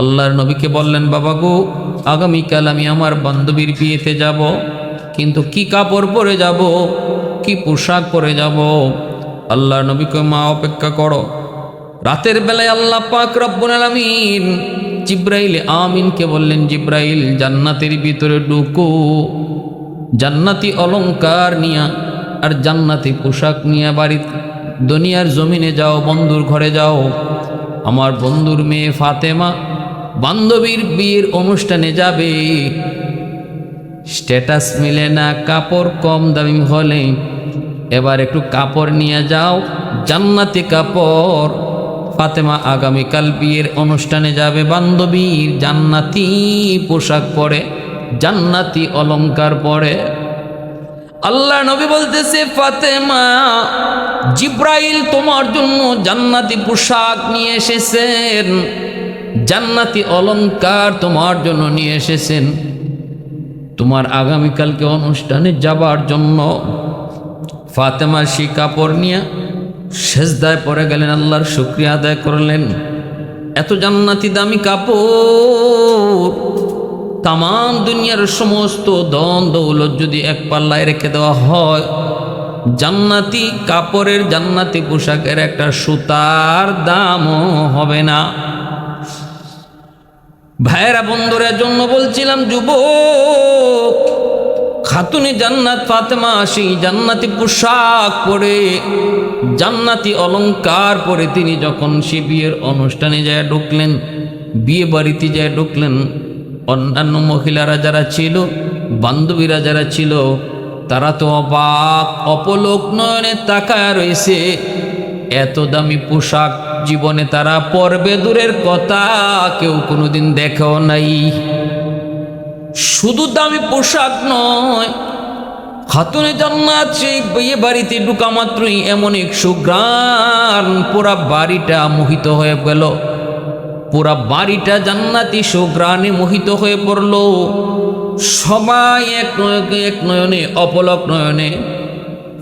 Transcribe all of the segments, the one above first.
আল্লাহর নবীকে বললেন, বাবা গো, আগামীকাল আমি আমার বান্ধবীর বিয়েতে যাব, কিন্তু কি কাপড় পরে যাব, কি পোশাক পরে যাব? আল্লাহর নবীকে মা, অপেক্ষা করো। রাতের বেলায় আল্লাহ পাক রব্বুল আলামিন জিব্রাইল আমিনকে বললেন, জিব্রাইল, জান্নাতের ভিতরে ঢুকো। জান্নাতি অলংকার নিয়া আর জান্নাতি পোশাক নিয়ে বাড়িতে দুনিয়ার জমিনে যাও, বন্ধুর ঘরে যাও। আমার বন্ধুর মেয়ে ফাতেমা বান্ধবীর বিয়ের অনুষ্ঠানে যাবে। স্ট্যাটাস মিলে না, কাপড় কম দামি হলে। এবার একটু কাপড় নিয়ে যাও, জান্নাতি কাপড়। ফাতেমা আগামীকাল বিয়ের অনুষ্ঠানে যাবে। বান্ধবীর জান্নাতি পোশাক পরে, জান্নাতি অলংকার পরে। আল্লাহ নবী বলতেছে, ফাতেমা, জিব্রাইল তোমার জন্য জান্নাতি পোশাক নিয়ে এসেছেন। জান্নাতি অলংকার তোমার জন্য নিয়ে এসেছেন। তোমার আগামীকালকে অনুষ্ঠানে যাবার জন্য ফাতেমার সেই কাপড় নিয়ে সেজদায় পরে গেলেন, আল্লাহর শুক্রিয়া আদায় করলেন। এত জান্নাতি দামি কাপড় তাম দুনিয়ার সমস্ত দন যদি এক পাল্লায় রেখে দেওয়া হয়, জান্নাতি কাপড়ের জান্নাতি পোশাকের একটা সুতার দামও হবে না। ভাইয়েরা বন্ধুরের জন্য বলছিলাম, যুবক, খাতুনে জান্নাত, ফাতেমা সেই জান্নাতি পোশাক পরে, জান্নাতি অলংকার পরে তিনি যখন সে বিয়ের অনুষ্ঠানে যায় ঢুকলেন, বিয়ে বাড়িতে যায় ঢুকলেন, অন্যান্য মহিলারা যারা ছিল, বান্ধবীরা যারা ছিল, তারা তো অবাক, অপলোক নয়নে তাকায় রয়েছে। এত দামি পোশাক জীবনে তারা পর্বে দূরের কথা, কেউ কোনোদিন দেখেও নাই। শুধু দামি পোশাক নয়, খাতুনে জান্নাত সেই বিয়ে বাড়িতে ঢুকা মাত্রই এমন এক সুগ্রাণ পুরা বাড়িটা মোহিত হয়ে গেল। পুরা বাড়িটা জান্নাতি সুগ্রাণে মোহিত হয়ে পড়ল। সবাই এক নয়নে এক নয়নে, অপলক নয়নে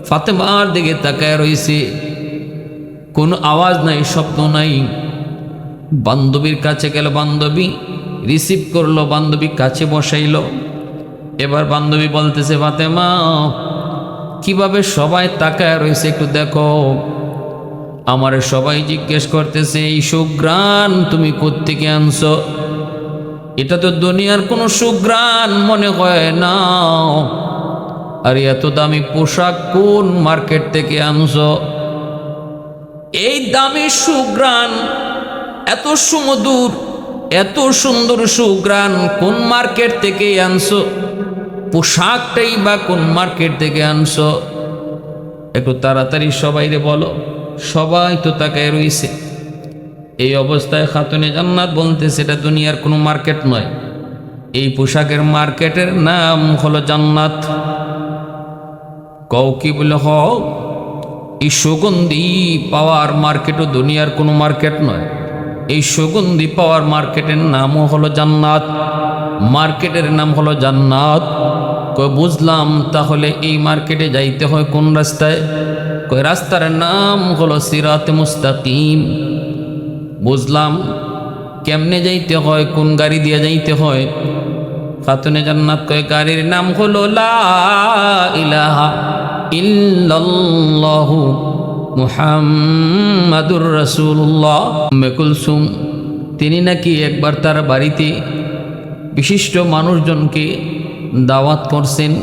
ফাতেমার দিকে তাকায় রয়েছে। কোনো আওয়াজ নাই, শব্দ নাই। বান্ধবীর কাছে গেল বান্ধবী রিসিভ করল, বান্ধবী কাছে বসাইল। এবার বান্ধবী বলতেছে, ফাতেমা, কীভাবে সবাই তাকায় রয়েছে একটু দেখো। আমার সবাই জিজ্ঞেস করতেছে, এই সুগ্রাণ তুমি কোত্থেকে আনছো? এটা তো দুনিয়ার কোনো সুগ্রাণ মনে হয় না। আর, এত দামি পোশাক কোন মার্কেট থেকে আনছো? এই দামি সুগ্রাণ, এত সুমধুর, এত সুন্দর সুগ্রাণ কোন মার্কেট থেকে আনছো? পোশাকটাই বা কোন মার্কেট থেকে আনছো? একটু তাড়াতাড়ি সবাইরে বলো, সবাই তো তাকায় রইছে। এই অবস্থায় খাতুনে জান্নাত বলতে সেটা দুনিয়ার কোনো মার্কেট নয়। এই পোশাকের মার্কেটের নাম হলো জান্নাত। কও কি বলে হ এই সুগন্ধি পাওয়ার মার্কেটও দুনিয়ার কোনো মার্কেট নয়। এই সুগন্ধি পাওয়ার মার্কেটের নামও হলো জান্নাত। মার্কেটের নাম হলো জান্নাত। কই বুঝলাম, তাহলে এই মার্কেটে যাইতে হয় কোন রাস্তায়? কই রাস্তার নাম হলো সিরাত মুস্তাকিম। বুঝলাম, কেমনে যাইতে হয়, কোন গাড়ি দিয়ে যাইতে হয়? খাতুনে জান্নাত কয় গাড়ির নাম হলো লা ইলাহা ইল্লাল্লাহু মুহাম্মাদুর রাসূলুল্লাহ। উম্মে কুলসুম, তিনি নাকি একবার তার বাড়িতে বিশিষ্ট মানুষজনকে দাওয়াত করছেন।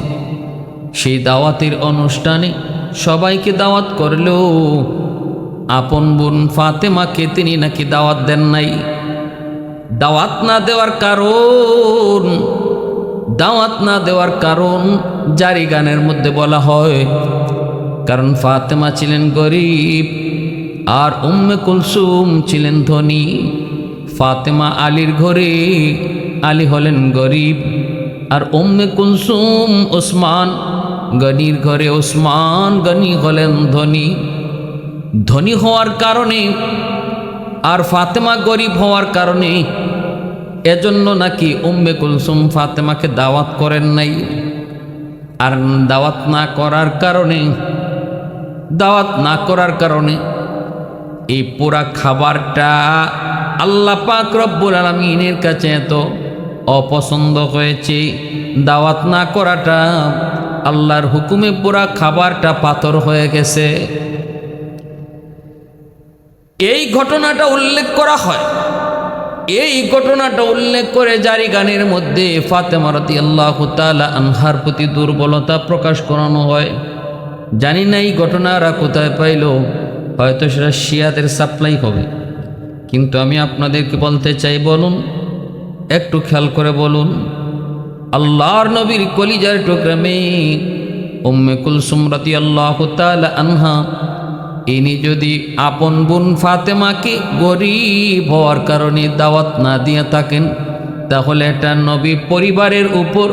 সেই দাওয়াতের অনুষ্ঠানে সবাইকে দাওয়াত করলেও আপন বোন ফাতেমাকে তিনি নাকি দাওয়াত দেন নাই। দাওয়াত না দেওয়ার কারণ দাওয়াত না দেওয়ার কারণ জারি গানের মধ্যে বলা হয়। কারণ ফাতেমা ছিলেন গরিব আর উম্মে কুলসুম ছিলেন ধনী। ফাতেমা আলীর ঘরে আলী হলেন গরিব আর উম্মে কুলসুম ওসমান, গনির ঘরে ওসমান, গনি হলেন ধনী। ধনী হওয়ার কারণে আর ফাতেমা গরিব হওয়ার কারণে এজন্য নাকি উম্মে কুলসুম ফাতেমাকে দাওয়াত করেন নাই? আর দাওয়াত না করার কারণে, দাওয়াত না করার কারণে এই পুরা খাবারটা আল্লাহ পাক রব্বুল আলমিনের কাছে এত অপছন্দ হয়েছে। দাওয়াত না করাটা আল্লাহর হুকুমে পুরা খাবারটা পাথর হয়ে গেছে। এই ঘটনাটা উল্লেখ করা হয়। এই ঘটনাটা উল্লেখ করে জারি গানের মধ্যে ফাতেমারতি আল্লাহ তালা আনহার প্রতি দুর্বলতা প্রকাশ করানো হয়। জানি না এই ঘটনারা কোথায় পাইল, হয়তো সেটা শিয়াদের সাপ্লাই হবে। কিন্তু আমি আপনাদেরকে বলতে চাই, বলুন, একটু খেয়াল করে বলুন, আল্লাহর নবীর কলিজার টুকরা মেয়ে উম্মে কুলসুম রাতি আল্লাহ তালা আনহা ইনি যদি আপন বোন ফাতেমাকে গরিব হওয়ার কারণে দাওয়াত না দিয়ে থাকেন, তাহলে এটা নবী পরিবারের উপর,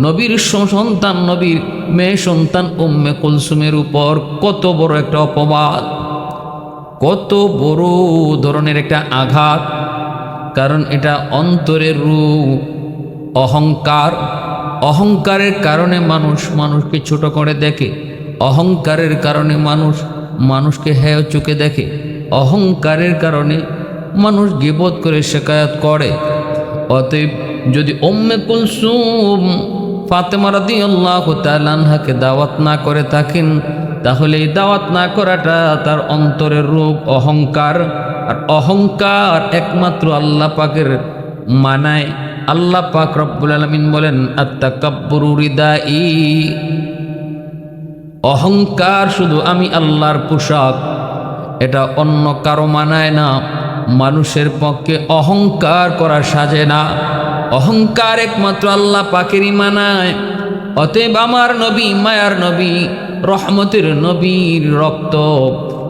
নবীর সন্তান, নবীর মেয়ে সন্তান উম্মে কুলসুমের উপর কত বড় একটা অপবাদ। কত বড় ধরনের একটা আঘাত। কারণ এটা অন্তরের রূপ, অহংকার। অহংকারের কারণে মানুষ মানুষকে ছোট করে দেখে, অহংকারের কারণে মানুষ মানুষকে হেয় চোখে দেখে, অহংকারের কারণে মানুষ গিবোধ করে শেখায়ত করে। অতএব যদি ওম্মে কুলসুম ফাতেমা রাদি আল্লাহ তালানহাকে দাওয়াত না করে থাকেন, তাহলে এই দাওয়াত না করাটা তার অন্তরের রূপ অহংকার। আর অহংকার একমাত্র আল্লাহ পাকের মানায়। আল্লাহ পাক রব্বুল আলমিন বলেন আত্মাকাব্বরু ই অহংকার শুধু আমি আল্লাহর পোশাক, এটা অন্য কারও মানায় না। মানুষের পক্ষে অহংকার করা সাজে না। অহংকার একমাত্র আল্লাহ পাকেরই মানায়। অতএব আমার নবী, মায়ার নবী, রহমতের নবীর রক্ত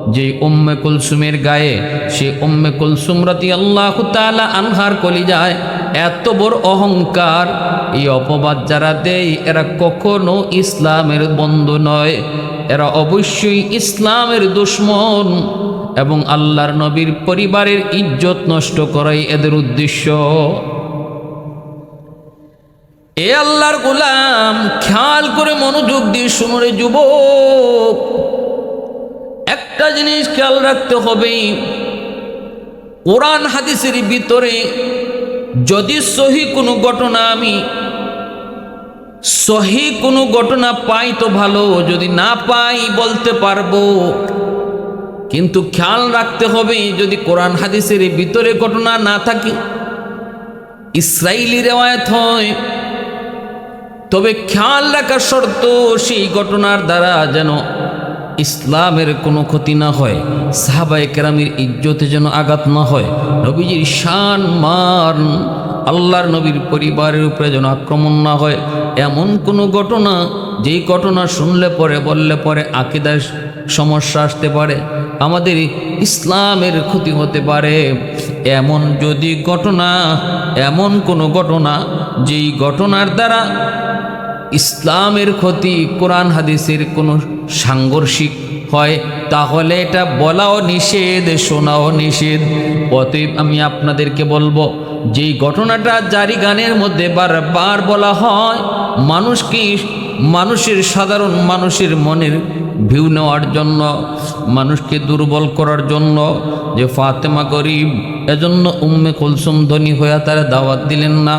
যে উম্মে কুলসুমের গায়ে, সে উম্মে কুলসুম রতি আল্লাহ তালা আনহার কলি যায় এত বড় অহংকার। এই অপবাদ যারা দেয়, এরা কখনো ইসলামের বন্ধু নয়। এরা অবশ্যই ইসলামের দুশ্মন এবং আল্লাহর নবীর পরিবারের ইজ্জত নষ্ট করাই এদের উদ্দেশ্য। এ আল্লাহর গোলাম, খেয়াল করে মনোযোগ দিয়ে শুনরে যুবক। একটা জিনিস খেয়াল রাখতে হবে। কোরআন হাদিসের ভিতরে যদি সহি কোনো ঘটনা আমি সহি কোনো ঘটনা পাই তো ভালো, যদি না পাই বলতে পারব। কিন্তু খেয়াল রাখতে হবে যদি কোরআন হাদিসের ভিতরে ঘটনা না থাকে ইসরায়েলি রেওয়ায়ত হয়, তবে খেয়াল রাখার শর্ত সেই ঘটনার দ্বারা যেন ইসলামের কোনো ক্ষতি না হয়, সাহাবায় কেরামের ইজ্জতে যেন আঘাত না হয়, নবীজির শান মান আল্লাহর নবীর পরিবারের উপরে যেন আক্রমণ না হয়, এমন কোনো ঘটনা, যেই ঘটনা শুনলে পরে, বললে পরে আকিদার সমস্যা আসতে পারে, আমাদের ইসলামের ক্ষতি হতে পারে। এমন যদি ঘটনা, এমন কোনো ঘটনা, যেই ঘটনার দ্বারা ইসলামের ক্ষতি কোরআন হাদিসের কোনো সাংঘর্ষিক হয়, তাহলে এটা বলাও নিষেধ, শোনাও নিষেধ। অতএব আমি আপনাদেরকে বলব, যেই ঘটনাটা জারি গানের মধ্যে বারবার বলা হয় মানুষকে মানুষের সাধারণ মানুষের মনের ভিউ নেওয়ার জন্য, মানুষকে দুর্বল করার জন্য, যে ফাতেমা গরিব, এজন্য উম্মে কুলসুম ধনী হইয়া তারা দাওয়াত দিলেন না।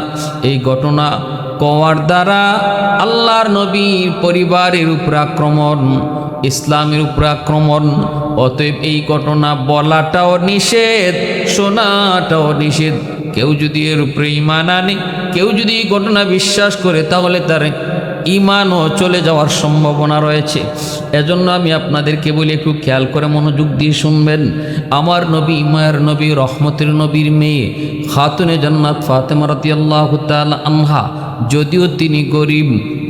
এই ঘটনা কওয়ার দ্বারা আল্লাহর নবীর পরিবারের উপর আক্রমণ, ইসলামের উপর আক্রমণ। অতএব এই ঘটনা বলাটাও নিষেধ, শোনাটাও নিষেধ। কেউ যদি এর উপরে ইমান আনে, কেউ যদি এই ঘটনা বিশ্বাস করে, তাহলে তার ইমানও চলে যাওয়ার সম্ভাবনা রয়েছে। এজন্য আমি আপনাদেরকে বলি, একটু খেয়াল করে মনোযোগ দিয়ে শুনবেন। আমার নবী, মায়ের নবী, রহমতের নবীর মেয়ে, খাতুনে জান্নাত ফাতেমা রাতি আল্লাহ আনহা যদিও তিনি গরিব,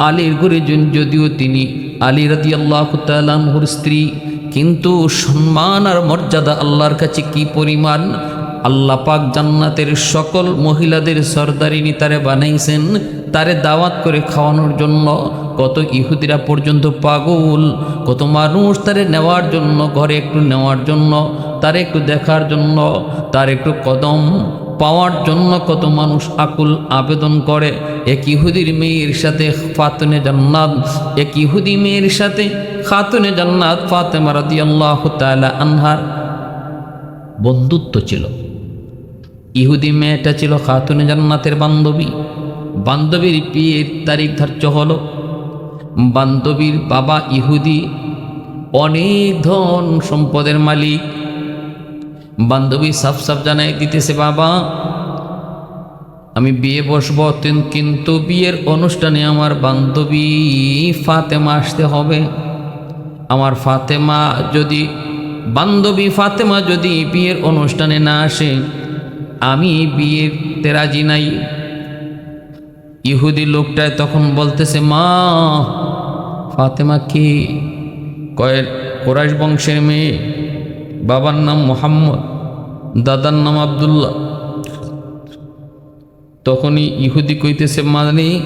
আলীর ঘরে যদিও তিনি আলী রাতি আল্লাহ তালাহুর স্ত্রী, কিন্তু সম্মান আর মর্যাদা আল্লাহর কাছে কি পরিমাণ? আল্লাহ পাক জান্নাতের সকল মহিলাদের সর্দারিনী তারে বানাইছেন, তারে দাওয়াত করে খাওয়ানোর জন্য। কত ইহুদিরা পর্যন্ত পাগল, কত মানুষ তারে নেওয়ার জন্য, ঘরে একটু নেওয়ার জন্য, তার একটু দেখার জন্য, তার একটু কদম। পাওয়ার জন্য কত মানুষ আকুল আবেদন করে। এক ইহুদির মেয়ের সাথে ফাতুনে জান্নাত, এক ইহুদি মেয়ের সাথে খাতুনে জান্নাত ফাতে ফাতেমা রাদিয়াল্লাহু তাআলা আনহার বন্ধুত্ব ছিল। ইহুদি মেয়েটা ছিল খাতুনে জান্নাতের বান্ধবী। বান্ধবীর বিয়ের তারিখ ধার্য হলো। বান্ধবীর বাবা ইহুদি। অনেক ধন সম্পদের মালিক। বান্ধবী সাফ সাফ জানাই দিতেছে, বাবা, আমি বিয়ে বসবো কিন্তু বিয়ের অনুষ্ঠানে আমার বান্ধবী ফাতেমা আসতে হবে। আমার ফাতেমা যদি, বান্ধবী ফাতেমা যদি বিয়ের অনুষ্ঠানে না আসে, আমি বিয়ের রাজি নাই। ইহুদি লোকটায় তখন বলতেছে, মা, ফাতেমা কি? কয়ের কোরাইশ বংশের মেয়ে, বাবার নাম মোহাম্মদ। দাদার নাম আবদুল্লাহ। তখনই ইহুদি কইতেছে মানে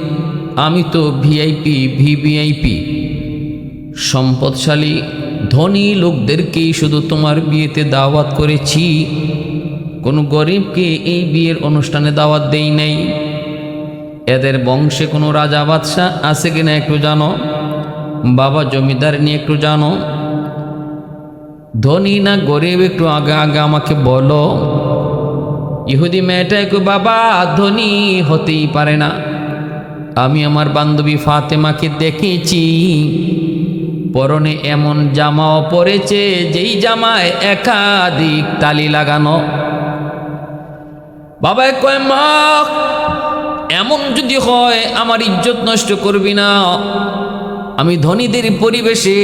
আমি তো ভিআইপি ভিভিআইপি সম্পদশালী, ধনী লোকদেরকেই শুধু তোমার বিয়েতে দাওয়াত করেছি। কোনো গরিবকে এই বিয়ের অনুষ্ঠানে দাওয়াত দেই নাই। এদের বংশে কোনো রাজা বাদশাহ আছে কিনা একটু জানো? বাবা জমিদার নিয়ে একটু জানো? ধনী না গরিব, একটু আগে আগে আমাকে বলো। ইহুদি মেয়েটা একটু, বাবা, ধনী হতেই পারে না। আমি আমার বান্ধবী ফাতেমাকে দেখেছি। পরনে এমন জামাও পরেছে, যেই জামায় একাধিক তালি লাগানো। বাবা কয়, মা, এমন যদি হয়, আমার ইজ্জত নষ্ট করবি না। আমি ধনীদের পরিবেশে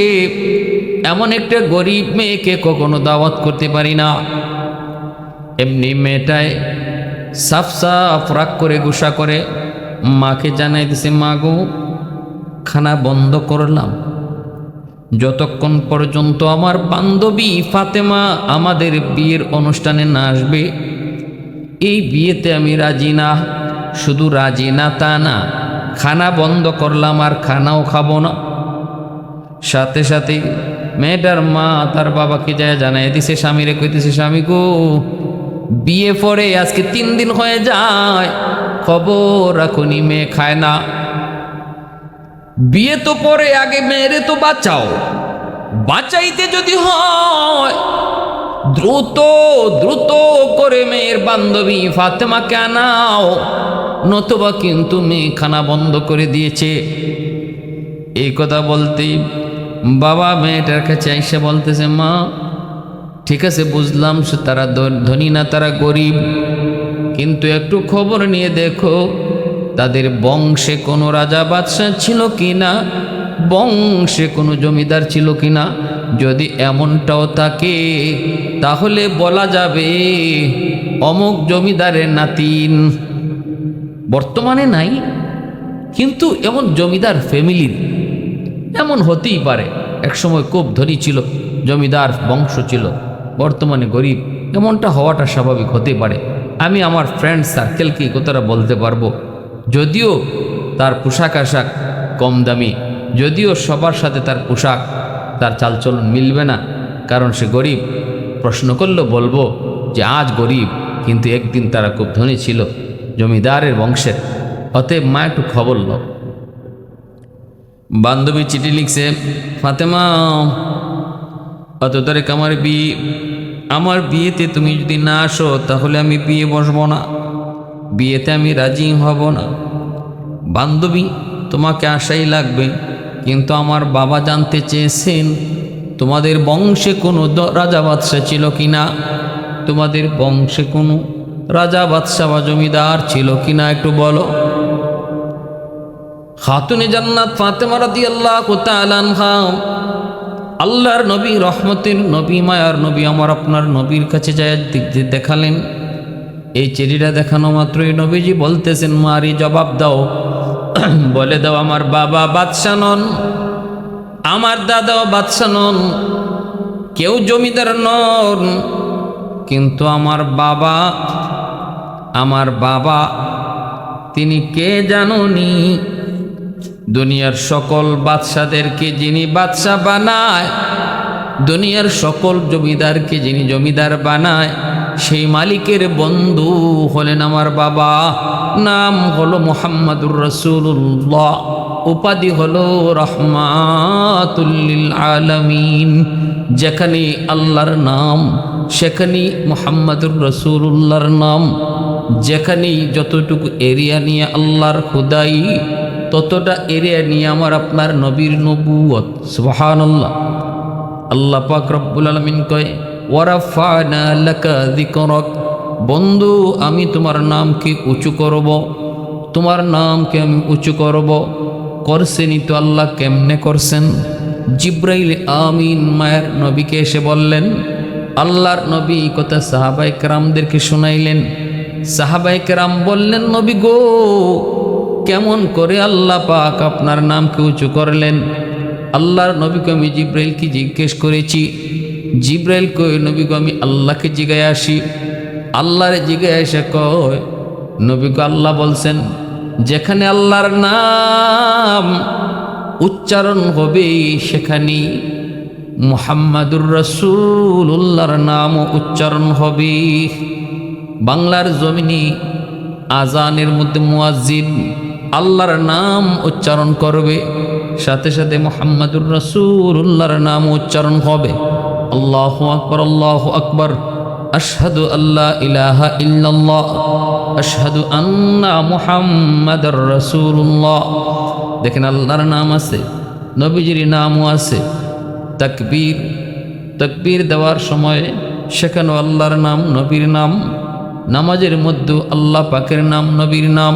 এমন একটা গরিব মেয়েকে কখনো দাওয়াত করতে পারি না। এমনি মেয়েটায় সাফ সাফ রাগ করে গুসা করে, মাকে জানাই দিছে, মা গো, খানা বন্ধ করলাম। যতক্ষণ পর্যন্ত আমার বান্ধবী ফাতেমা আমাদের বিয়ের অনুষ্ঠানে না আসবে, এই বিয়েতে আমি রাজি না। শুধু রাজি না তা না, খানা বন্ধ করলাম আর খানাও খাব না। সাথে সাথে মেয়েটার মা তার বাবাকে যায় জানাই দিছে স্বামীরে কইতেছে, স্বামী গো, বিয়ে পরে আজকে তিন দিন হয়ে যায়, খবর রাখুনি, মেয়ে খায় না। বিয়ে তো পরে, আগে মেয়েরে তো বাঁচাও। বাঁচাইতে যদি হয়, দ্রুত দ্রুত করে মেয়ের বান্ধবী ফাতেমাকে আনাও। নতুবা কিন্তু মেয়ে খানা বন্ধ করে দিয়েছে। এই কথা বলতেই বাবা মেয়েটার কাছে এসে বলতেছে, মা, ঠিক আছে, বুঝলাম সে তারা ধনী না, তারা গরিব। কিন্তু একটু খবর নিয়ে দেখো, তাদের বংশে কোনো রাজা বাদশাহ ছিল কি না বংশে কোনো জমিদার ছিল কি না যদি এমনটাও থাকে, তাহলে বলা যাবে, অমুক জমিদারের নাতিন বর্তমানে নাই, কিন্তু এমন জমিদার ফ্যামিলির এমন হতেই পারে। একসময় খুব ধনী ছিল, জমিদার বংশ ছিল, বর্তমানে গরিব। এমনটা হওয়াটা স্বাভাবিক হতে পারে। আমি আমার ফ্রেন্ড সার্কেলকে কতটা বলতে পারব। যদিও তার পোশাক আশাক কম দামি, যদিও সবার সাথে তার পোশাক, তার চালচলন মিলবে না, কারণ সে গরিব। প্রশ্ন করলেও বলব যে আজ গরিব, কিন্তু একদিন তারা খুব ধনী ছিল, জমিদারের বংশের। অতএব মা একটু খবর লো বান্ধবী চিঠি লিখছে, ফাতেমা অত তারিখ আমার বিয়ে, আমার বিয়েতে তুমি যদি না আসো, তাহলে আমি বিয়ে বসবো না। বিয়েতে আমি রাজি হব না। বান্ধবী, তোমাকে আশাই লাগবে, কিন্তু আমার বাবা জানতে চেয়েছেন, তোমাদের বংশে কোনো রাজা বাদশাহ ছিল কি না তোমাদের বংশে কোনো রাজা বাদশাহ বা জমিদার ছিল কি না একটু বলো। খাতুনে জান্নাত ফাতেমা রাদিয়াল্লাহু তাআলা আনহা। আল্লাহর নবী, রহমতের নবী, মায়ার নবী, আমার আপনার নবীর কাছে যায়, দিক দিয়ে দেখালেন। এই চেরিটা দেখানো মাত্রই নবীজি বলতেছেন, মারি জবাব দাও। বলে দাও, আমার বাবা বাদশা নন, আমার দাদাও বাদশা নন, কেউ জমিদার নন, কিন্তু আমার বাবা আমার বাবা, তিনি কে জানুনি? দুনিয়ার সকল বাদশাদেরকে যিনি বাদশা বানায়, দুনিয়ার সকল জমিদারকে যিনি জমিদার বানায়, সেই মালিকের বন্ধু হলেন আমার বাবা। নাম হলো মোহাম্মদুর রসুল্লাহ উপাধি হলো রহমাতুল্লিল আলমিন। যেখানে আল্লাহর নাম, সেখানেই মোহাম্মদুর রসুল্লাহর নাম। যেখানেই যতটুকু এরিয়া নিয়ে আল্লাহর খুদাই ততটা এরিয়া নিয়ে আমার আপনার নবীর নবুয়ত সুবাহান আল্লাহ পাক রব্বুল আলমিন কয়, ওয়ারাফানা লাকা যিকরক। বন্ধু, আমি তোমার নামকে উঁচু করব, তোমার নামকে আমি উঁচু করব। করছেনই তো আল্লাহ কেমনে করছেন? জিব্রাইল আমিন মায়ের নবীকে এসে বললেন, আল্লাহর নবী কথা সাহাবাই কেরামদেরকে শোনাইলেন। সাহাবাই কেরাম বললেন, নবী গো কেমন করে আল্লাহ পাক আপনার নামকে উঁচু করলেন? আল্লাহর নবীকে আমি জিব্রাইলকে জিজ্ঞেস করেছি। জিব্রাইল কই নবীকে আমি আল্লাহকে জিগায় আসি। আল্লাহরে জিগায় এসে কয় নবীকে আল্লাহ বলছেন, যেখানে আল্লাহর নাম উচ্চারণ হবে, সেখানে মুহাম্মাদুর রসুল্লাহর নামও উচ্চারণ হবে। বাংলার জমিনে আজানের মধ্যে মুয়াজ্জিন আল্লাহর নাম উচ্চারণ করবে, সাথে সাথে মোহাম্মদুর রসুল্লাহর নাম উচ্চারণ হবে। আল্লাহ আকবর আল্লাহ আকবর। আশহাদু আল্লাহ ইলাহা ইল্লাল্লাহ। আশহাদু আন্না মুহাম্মাদুর রসুল্লাহ দেখেন আল্লাহর নাম আছে, নবীজির নামও আছে। তাকবীর তাকবীর দেওয়ার সময় সেখানেও আল্লাহর নাম, নবীর নাম। নামাজের মধ্যে আল্লাহ পাকের নাম, নবীর নাম।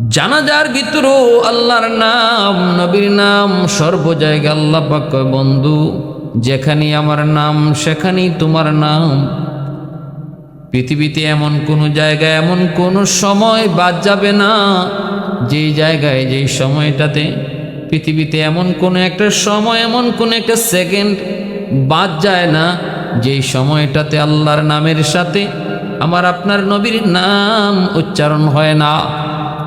জানাজার ভিতরও আল্লাহর নাম, নবীর নাম সর্ব জায়গায় আল্লাহ পাক বন্ধু, যেখানেই আমার নাম, সেখানেই তোমার নাম। পৃথিবীতে এমন কোনো জায়গায়, এমন কোনো সময় বাদ যাবে না। যেই জায়গায় যেই সময়টাতে পৃথিবীতে এমন কোনো একটা সময়, এমন কোনো একটা সেকেন্ড বাদ যায় না। যেই সময়টাতে আল্লাহর নামের সাথে আমার আপনার নবীর নাম উচ্চারণ হয় না।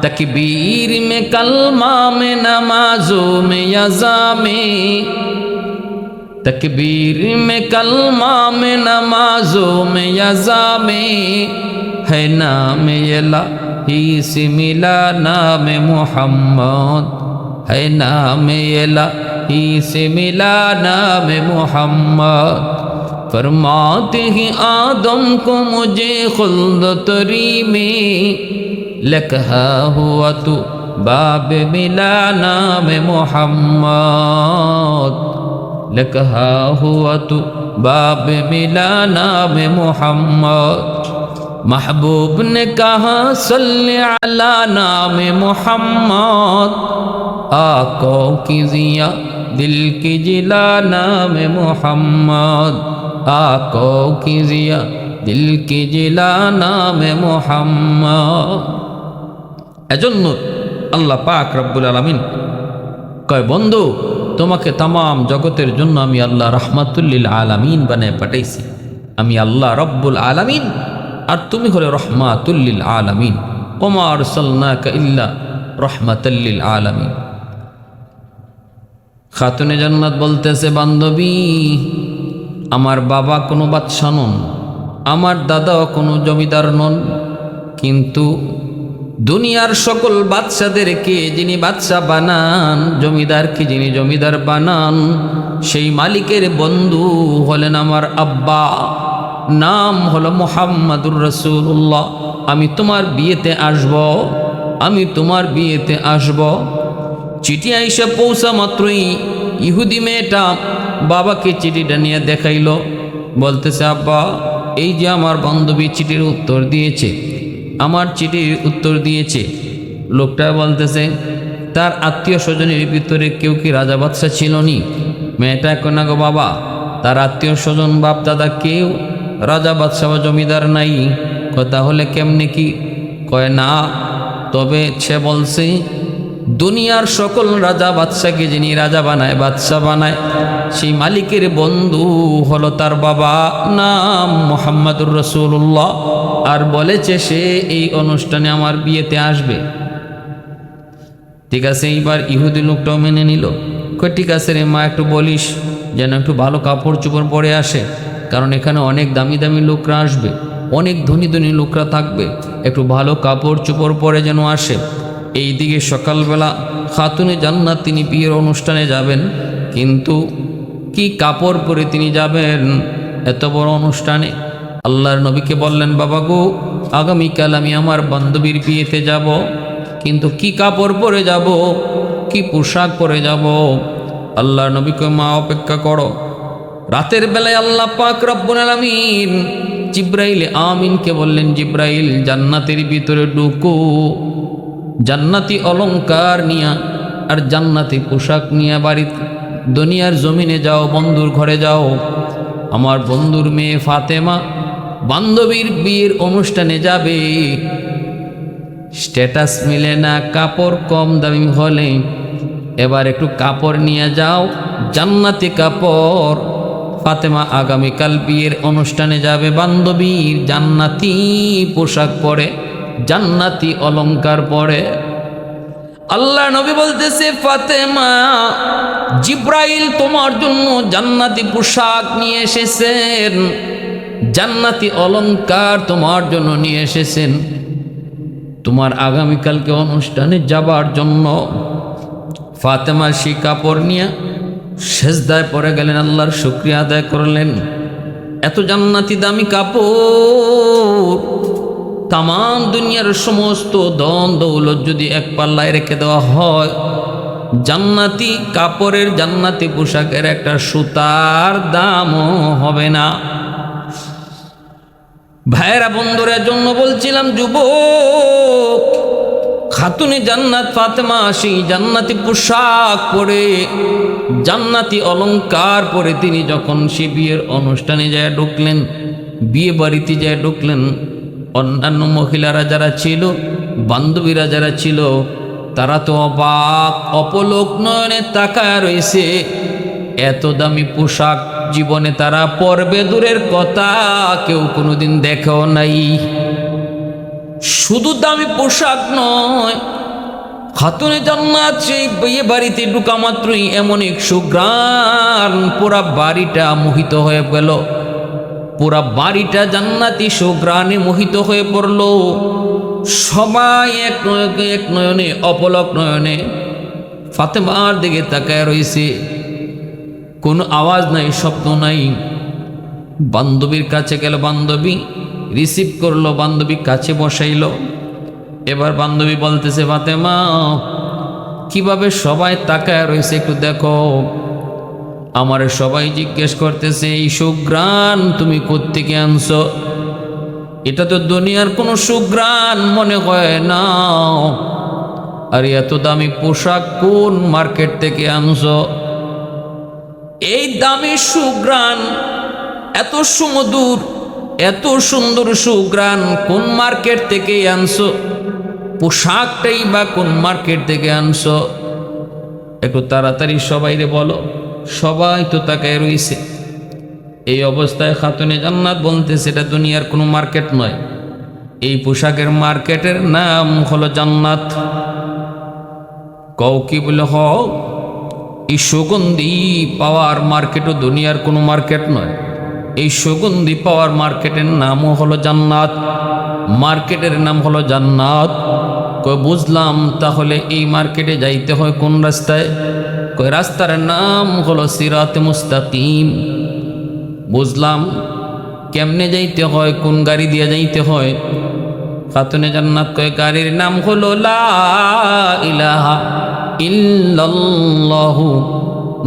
तकबीर में कलमा में, नमाजों में, यजा में। तकबीर में कलमा में, नमाजों में, यजा में। है नाम यला ही से मिला नाम मोहम्मद। है नाम यला ही से मिला नाम मोहम्मद। फरमाते ही, आदम को मुझे खुल्द तरी में। لکھا ہوا تو باب ملا نام محمد لکھا ہوا تو باب ملا نام محمد محبوب نے کہا صلی علی نام محمد آقوں کی ضیا دل کی جلا نام محمد آقوں کی ضیا دل کی جلا نام محمد এজন্য আল্লাহ পাক রব্বুল আলমিন কয়, বন্ধু, তোমাকে তামাম জগতের জন্য আমি আল্লাহ রহমাতুল্লিল আলামিন বানায় পাঠাইছি। আমি আল্লাহ রব্বুল আলামিন, আর তুমি হলে রহমাতুল্লিল আলামিন। ওমার সাল্লাকা ইল্লা রহমাতুল্লিল আলামিন। খাতুনে জান্নাত বলতেছে, বান্ধবী, আমার বাবা কোনো বাদশা নন, আমার দাদাও কোনো জমিদার নন, কিন্তু দুনিয়ার সকল বাচ্চাদেরকে যিনি বাচ্চা বানান জমিদারকে যিনি জমিদার বানান, সেই মালিকের বন্ধু হলেন আমার আব্বা। নাম হলো মোহাম্মদুর রসুল্লাহ আমি তোমার বিয়েতে আসব, আমি তোমার বিয়েতে আসব। চিঠি আইসা পৌঁছা মাত্রই ইহুদি মেয়েটা বাবাকে চিঠিটা নিয়ে দেখাইল। বলতেছে, আব্বা, এই যে আমার বান্ধবী চিঠির উত্তর দিয়েছে আমার চিঠির উত্তর দিয়েছে। লোকটা বলতেছে, তার আত্মীয় স্বজনের ভিতরে কেউ কি রাজা বাদশাহ ছিল নি? মেয়েটা কোনা গো বাবা? তার আত্মীয় স্বজন বাপ দাদা কেউ রাজা বাদশাহ বা জমিদার নাই। তাহলে কেমনে কি? কয়, না, তবে সে বলছে দুনিয়ার সকল রাজা বাদশাকে যিনি রাজা বানায় বাদশা বানায়, সেই মালিকের বন্ধু হলো তার বাবা, নাম মোহাম্মদুর রসুল্লাহ আর বলেছে সে এই অনুষ্ঠানে আমার বিয়েতে আসবে। ঠিক আছে, এইবার ইহুদি লোকটাও মেনে নিল। ঠিক আছে রে মা, একটু বলিস, যেন একটু ভালো কাপড় চোপড় পরে আসে। কারণ এখানে অনেক দামি দামি লোকরা আসবে, অনেক ধনী ধনী লোকরা থাকবে। একটু ভালো কাপড় চোপড় পরে যেন আসে। এই দিকে সকালবেলা খাতুনে জান্নাত তিনি বিয়ের অনুষ্ঠানে যাবেন, কিন্তু কি কাপড় পরে তিনি যাবেন? এত বড় অনুষ্ঠানে আল্লাহর নবীকে বললেন, বাবা গো, আগামীকাল আমি আমার বান্ধবীর বিয়েতে যাব, কিন্তু কি কাপড় পরে যাব? কি পোশাক পরে যাব? আল্লাহর নবীকে, মা, অপেক্ষা করো। রাতের বেলায় আল্লাহ পাক রব্বুল আলামিন জিব্রাইল আমিনকে বললেন, জিব্রাইল, জান্নাতের ভিতরে ঢুকো। জান্নাতি অলঙ্কার নিয়া আর জান্নাতি পোশাক নিয়ে বাড়িতে, দুনিয়ার জমিনে যাও, বন্ধুর ঘরে যাও। আমার বন্ধুর মেয়ে ফাতেমা বান্ধবীর বিয়ের অনুষ্ঠানে যাবে। স্ট্যাটাস মিলে না, কাপড় কম দামি হলে। এবার একটু কাপড় নিয়ে যাও, জান্নাতি কাপড়। ফাতেমা আগামীকাল বিয়ের অনুষ্ঠানে যাবে, বান্ধবীর জান্নাতি পোশাক পরে। জান্নাতি অলংকার পরে। আল্লাহ নবী বলতেছে, ফাতেমা, জিব্রাইল তোমার জন্য জান্নাতি পোশাক নিয়ে এসেছেন। জান্নাতি অলঙ্কার তোমার জন্য নিয়ে এসেছেন। তোমার আগামীকালকে অনুষ্ঠানে যাবার জন্য ফাতেমা সেই কাপড় নিয়ে সেজদায় পরে গেলেন, আল্লাহর শুক্রিয়া আদায় করলেন। এত জান্নাতি দামি কাপড় তাম দুনিয়ার সমস্ত দন দৌলত যদি এক পাল্লায় রেখে দেওয়া হয়, জান্নাতি কাপড়ের জান্নাতি পোশাকের একটা সুতার দামও হবে না। ভাইয়েরা বন্ধুরের জন্য বলছিলাম, যুবক, খাতুনে জান্নাত, ফাতেমা সেই জান্নাতি পোশাক পরে, জান্নাতি অলংকার পরে তিনি যখন সে বিয়ের অনুষ্ঠানে যায় ঢুকলেন বিয়ে বাড়িতে যায় ঢুকলেন অন্যান্য মহিলারা যারা ছিল, বান্ধবীরা যারা ছিল, তারা তো অবাক, অপলোক নয়নে তাকায় রয়েছে। এত দামি পোশাক জীবনে তারা পরবে দূরের কথা কেউ কোনোদিন দেখেও নাই। শুধু দামি পোশাক নয়, খাতুনে জান্নাত সেই বিয়ে বাড়িতে ঢুকা মাত্রই এমন এক সুগ্রাণ পুরা বাড়িটা মোহিত হয়ে গেল। পুরা বাড়িটা জান্নাতি সুগ্রাণে মোহিত হয়ে পড়ল। সবাই এক নয়কে এক নয়নে, অপলক নয়নে ফাতেমার দিকে তাকায় রয়েছে। কোনো আওয়াজ নাই, শব্দ নাই। বান্ধবীর কাছে গেল বান্ধবী, রিসিভ করল, বান্ধবী কাছে বসাইল। এবার বান্ধবী বলতেছে, ফাতেমা, কীভাবে সবাই তাকায় রয়েছে একটু দেখো। আমার সবাই জিজ্ঞেস করতেছে, এই সুগ্রাণ তুমি কোত্থেকে আনছো? এটা তো দুনিয়ার কোনো সুগ্রাণ মনে হয় না। আর, এত দামি পোশাক কোন মার্কেট থেকে আনছো? এই দামি সুগ্রাণ এত সুমধুর, এত সুন্দর সুগ্রাণ কোন মার্কেট থেকে আনছো? পোশাকটাই বা কোন মার্কেট থেকে আনছো? একটু তাড়াতাড়ি সবাইরে বলো। সবাই তো তাকায় রইছে। এই অবস্থায় খাতুনে জান্নাত বলতে সেটা দুনিয়ার কোনো মার্কেট নয়। এই পোশাকের মার্কেটের নাম হলো জান্নাত। কও কি বলে, হ, এই সুগন্ধি পাওয়ার মার্কেটও দুনিয়ার কোনো মার্কেট নয়। এই সুগন্ধি পাওয়ার মার্কেটের নামও হলো জান্নাত। মার্কেটের নাম হলো জান্নাত। বুঝলাম, তাহলে এই মার্কেটে যাইতে হয় কোন রাস্তায়? কই, রাস্তার নাম হলো সিরাত মুস্তাকিম। বুঝলাম? কেমনে যাইতে হয়, কোন গাড়ি দিয়ে যাইতে হয়? খাতুনে জান্নাত কয় গাড়ির নাম হলো লা ইলাহা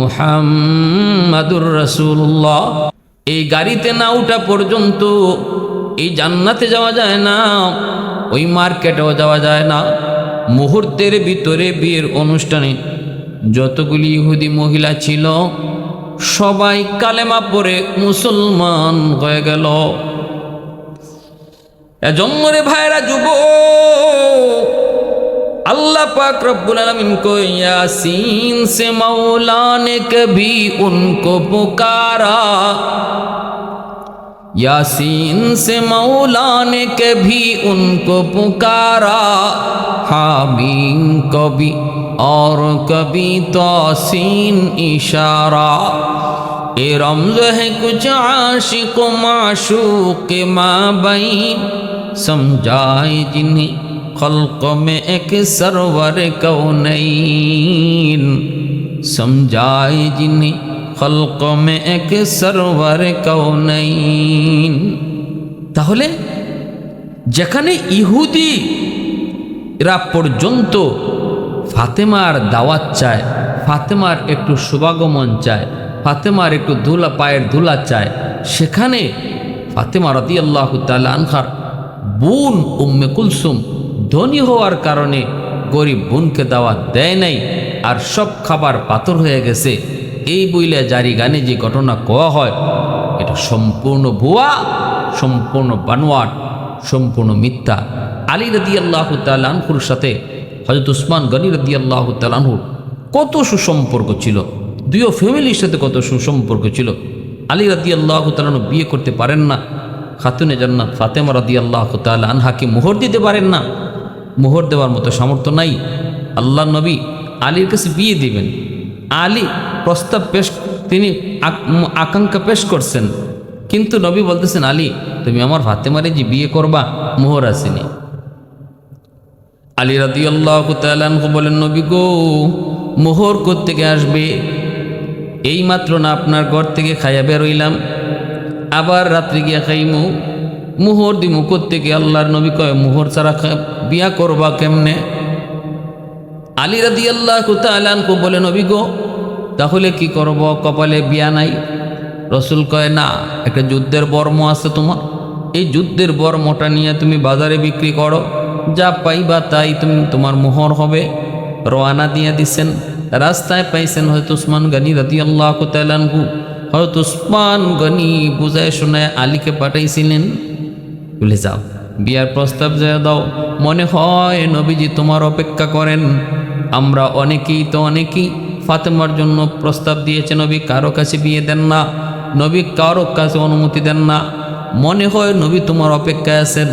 মুহাম্মাদুর রাসূলুল্লাহ। এই গাড়িতে না উঠা পর্যন্ত এই জান্নাতে যাওয়া যায় না, ওই মার্কেটেও যাওয়া যায় না। মুহূর্তের ভিতরে বিয়ের অনুষ্ঠানে যতগুলি ইহুদি মহিলা ছিল সবাই কালেমা পরে মুসলমান হয়ে গেল এজন্যরে ভাইরা যুব अल्लाह पाक रब्बुल आलमीन को यासीन से मौला ने कभी उनको पुकारा यासीन से मौला ने कभी उनको पुकारा हामीम कभी اور کبھی توسین اشارہ اے رمز ہے کچھ عاشق و معشوق ما بین سمجھائے جنہیں خلق میں ایک سرور کونین سمجھائے جنہیں খলক মে এক সরোবর কৌনাইন তাহলে যেখানে ইহুদিরা পর্যন্ত ফাতেমার দাওয়াত চায়, ফাতেমার একটু শুভাগমন চায়, ফাতেমার একটু ধুলা, পায়ের ধুলা চায়। সেখানে ফাতেমা রদি আল্লাহ আনহার বোন উম্মে কুলসুম ধনী হওয়ার কারণে গরিব বোনকে দাওয়াত দেয় নাই আর সব খাবার পাথর হয়ে গেছে। এই বইলে জারি গানে যে ঘটনা কোয়া হয়, এটা সম্পূর্ণ ভুয়া, সম্পূর্ণ বানোয়াট, সম্পূর্ণ মিথ্যা। আলী রদি আল্লাহ তালহুর সাথে হজরত উসমান গনি রদি আল্লাহ কত সুসম্পর্ক ছিল। দুইও ফ্যামিলির সাথে কত সুসম্পর্ক ছিল। আলী রদি আল্লাহ তালু বিয়ে করতে পারেন না। খাতুনে জান্নাত ফাতেমা রদি আল্লাহ তাল আনহাকে মোহর দিতে পারেন না। মোহর দেওয়ার মতো সামর্থ্য নাই। আল্লাহ নবী আলীর কাছে বিয়ে দিবেন। আলী প্রস্তাব পেশ, তিনি আকাঙ্ক্ষা পেশ করছেন। কিন্তু নবী বলতেছেন, আলী, তুমি আমার ফাতেমারে যে বিয়ে করবা, মোহর আসেনি। আলী রাদি আল্লাহ তালানহু বলেন, নবী গো, মোহর থেকে আসবে? এই মাত্র না আপনার ঘর থেকে খাইয়া বেরোইলাম। আবার রাত্রে গিয়া খাইমু। মোহর দিমু থেকে আল্লাহর নবী কয়, মোহর ছাড়া বিয়া করবা কেমনে? আলী রাদি আল্লাহ তালানহু বলে, নবী গো, তাহলে কি করব? কপালে বিয়া নাই? রসুল কয়, না, একটা যুদ্ধের বর্ম আছে তোমার। এই যুদ্ধের বর্মটা নিয়ে তুমি বাজারে বিক্রি করো। যা পাইবা তাই তুমি তোমার মোহর হবে। রওয়ানা দিয়ে দিছেন, রাস্তায় পাইছেন হয়তো উসমান গনি রাতি আল্লাহ তালানহু হয়তো উসমান গনি বুঝায় শোনায় আলীকে পাঠাইছিলেন। বলে, যাও, বিয়ার প্রস্তাব যে দাও, মনে হয় নবীজি তোমার অপেক্ষা করেন। আমরা অনেকেই তো অনেকেই ফাতেমার জন্য প্রস্তাব দিয়েছে, নবী কারও কাছে বিয়ে দেন না, নবী কারও কাছে অনুমতি দেন না। মনে হয় নবী তোমার অপেক্ষায় আছেন।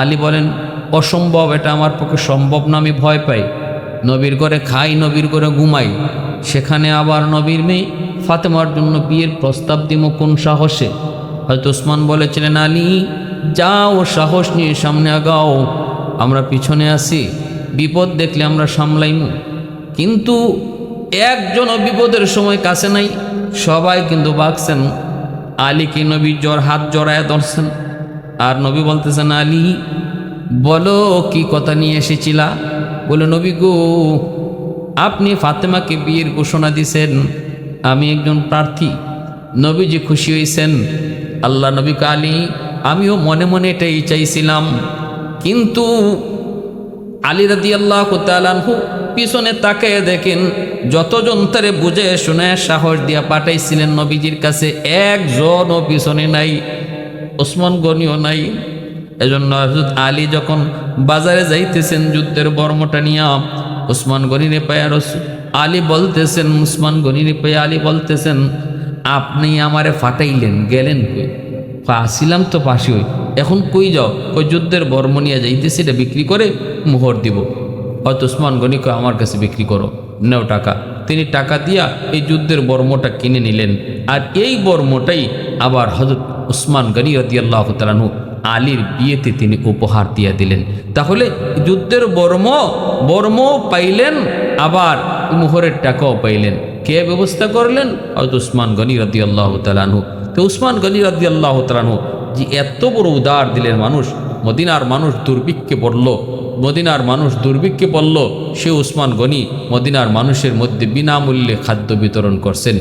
আলী বলেন অসম্ভব, এটা আমার পক্ষে সম্ভব না, আমি ভয় পাই। নবীর ঘরে খাই, নবীর ঘরে ঘুমাই। সেখানে আবার নবীর মেয়ে ফাতেমার জন্য বিয়ের প্রস্তাব দিব কোন সাহসে? হয়তো উসমান বলেছিলেন, আলী, যাও, সাহস নিয়ে সামনে আগাও। আমরা পিছনে আসি বিপদ দেখলে আমরা সামলাইমু। কিন্তু একজনও বিপদের সময় কাছে নাই, সবাই কিন্তু বাগছেন আলীকে নবী জ্বর, হাত জড়ায় ধরছেন। আর নবী বলতেছেন, আলী বলো কি কথা নিয়ে এসেছিলা? বলে, নবী গো, আপনি ফাতেমাকে বিয়ের ঘোষণা দিছেন। আমি একজন প্রার্থী। নবীজি খুশি হয়েছেন আল্লাহ নবী কালী আমিও মনে মনে এটাই চাইছিলাম। কিন্তু আলী রাদি আল্লাহ তালানহু পিছনে তাকে দেখেন, যতজন তারে বুঝে শুনে সাহস দিয়া পাঠাইছিলেন নবীজির কাছে, একজনও পিছনে নাই, ওসমান গনিও নাই। এজন্য হজরত আলী যখন বাজারে যাইতেছেন যুদ্ধের বর্মটা নিয়া ওসমান গনিরে পায়া রস আলী বলতেছেন, উসমান গনিরে পায়া আলী বলতেছেন, আপনি আমারে ফাটাইলেন, গেলেন কই? আসিলাম তো পাশে হই এখন কই যাও? কই যুদ্ধের বর্ম নিয়ে যাইতেছি, এটা বিক্রি করে মোহর দিব। হয়তো উসমান গনি কয়, আমার কাছে বিক্রি করো, নেও টাকা। তিনি টাকা দিয়া এই যুদ্ধের বর্মটা কিনে নিলেন। আর এই বর্মটাই আবার হজরত উসমান গনি রদিয়াল্লাহ তালানু আলীর বিয়েতে তিনি উপহার দিয়ে দিলেন। তাহলে যুদ্ধের বর্ম বর্ম পাইলেন, আবার মোহরের টাকাও পাইলেন। কে ব্যবস্থা করলেন? হয়তো উসমান গনি রাদি আল্লাহ তালানু তো উসমান গনি রদিয়াল্লাহ তালানু যে এত বড় উদার দিলেন মানুষ, মদিনার মানুষ দুর্ভিক্ষে পড়ল, মদিনার মানুষ দুর্ভিক্ষে পড়ল, সে উসমান গনি মদিনার মানুষের মধ্যে বিনামূল্যে খাদ্য বিতরণ করছেন।